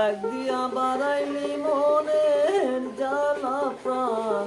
ডাক দিয়া বাড়াইলি মনের জ্বালা প্রাণ।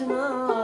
Krishna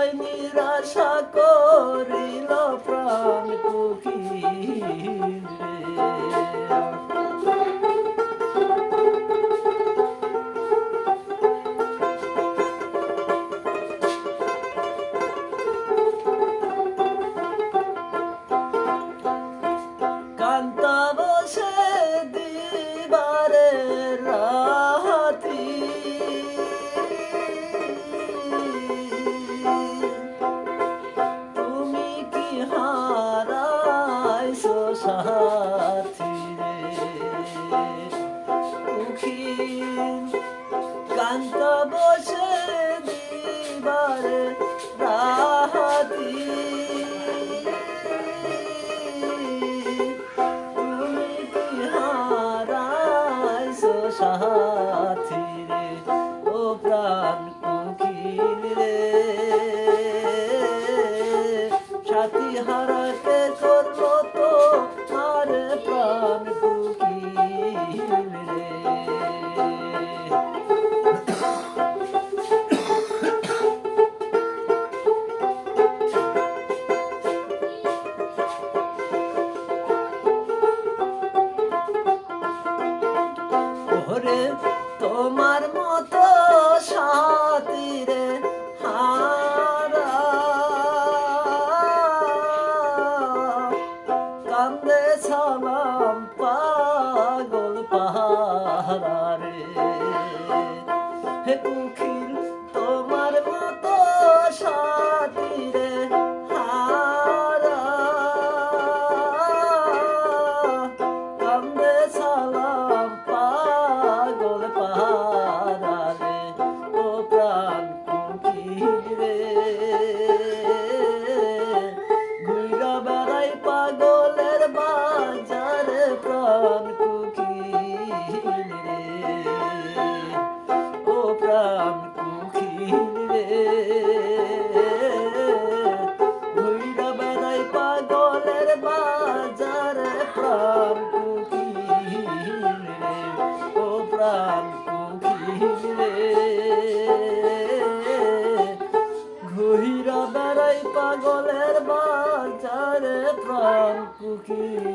আমায় নিরাশা করিল প্রাণ পুকি সাথী রে ও প্রাণ তোমার মতো সাথীরে হারা। কান্দে সালাম পাগল পাহাড়ে Okay.